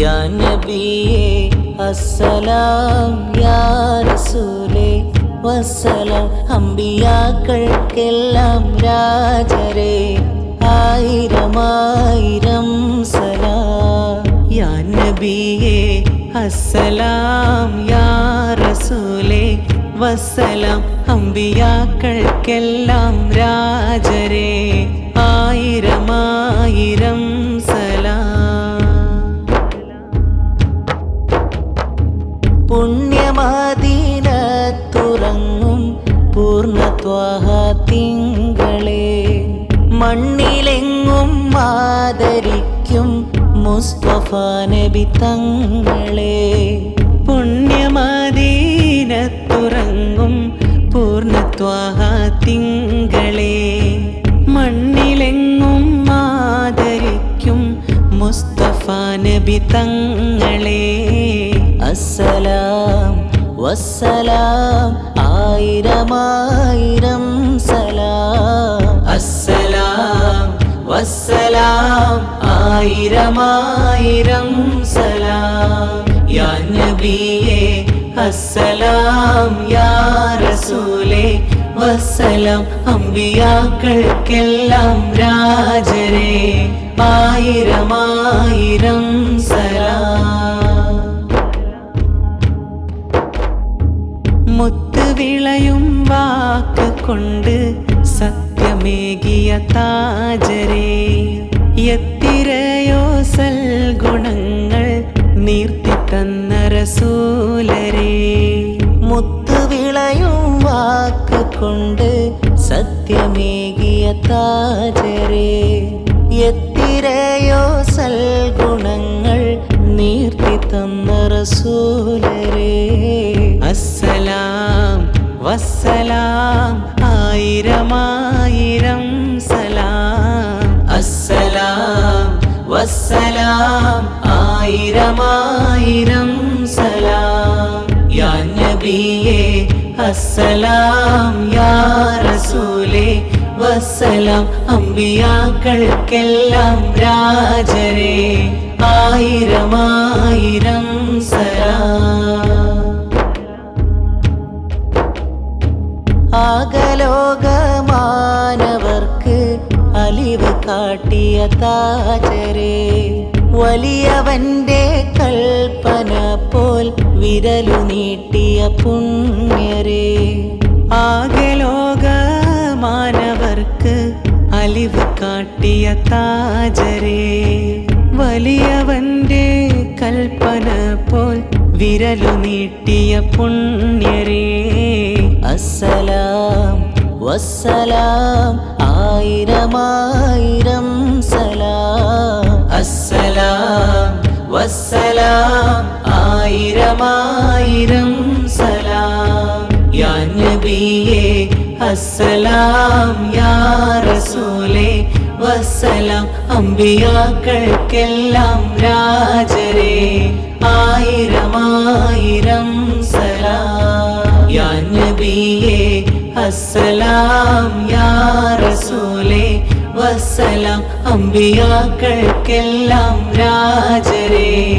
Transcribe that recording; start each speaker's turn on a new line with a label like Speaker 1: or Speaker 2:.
Speaker 1: യാ നബിയേ അസ്സലാം യാ റസൂലേ വസ്സലാം അമ്പിയാക്കൾക്കെല്ലാം രാജരേ ആയിരമായിരം സലാം। യാ നബിയേ അസ്സലാം യാ റസൂലേ വസ്സലാം അമ്പിയാക്കൾക്കെല്ലാം രാജരേ ആയിരമായിരം മുസ്തഫ നബി തങ്ങളെ പുണ്യമാദീനത്തുറങ്ങും പൂർണത്വാഹ തിങ്കളെ മണ്ണിലെങ്ങും ആദരിക്കും മുസ്തഫ നബി തങ്ങളെ. അസ്സലാം വസ്സലാം ആയിരമായിരം സലാം. അസ്സലാം വസ്സലാം ആയിരമായിരം സലാം. യാ നബിയേ അസ്സലാം യാ റസൂലേ വസ്സലാം. അമ്പിയാക്കൾക്കെല്ലാം രാജരേ ആയിരമായിരം സലാം. മുത്തുവിളയും വാക്ക് കൊണ്ട് സത്യമേകിയ താജരേ എത്തിരയോ തന്ന റസൂലരേ മുത്തുവിളയും വാക്ക് കൊണ്ട് എത്തിരയോ സൽഗുണങ്ങൾ നീർത്തി തന്ന റസൂലരേ ആയിരമായിരം സലാം. യാ നബിയേ അസ്സലാം യാ റസൂലേ വസ്സലാം. അമ്പിയാക്കൾക്കെല്ലാം രാജരേ ആയിരമായിരം സലാം. ആകലോകമാനവർക്ക് അലിവ് കാട്ടിയ താജരേ. വലിയവന്റെ കൽപ്പന പോൽ വിരലു നീട്ടിയ പുണ്യരേ. ആകലോകമാനവർക്ക് അലിവ് കാട്ടിയ താജരേ. വലിയവന്റെ കൽപ്പന പോൽ വിരലു നീട്ടിയ പുണ്യരേ. അസലാം വസ്സലാം ആയിരമായിരം സലാം. അസ്സലാം വസ്സലാം. ആയിരമായിരം സലാം. യാ നബിയേ അസ്സലാം. യാ റസൂലേ വസ്സലാം. അമ്പിയാക്കൾക്കെല്ലാം രാജരേ. ആയിരമായിരം അസ്സലാം യാ റസൂലേ വസ്സലാം. അമ്പിയാക്കൾക്കെല്ലാം രാജരേ.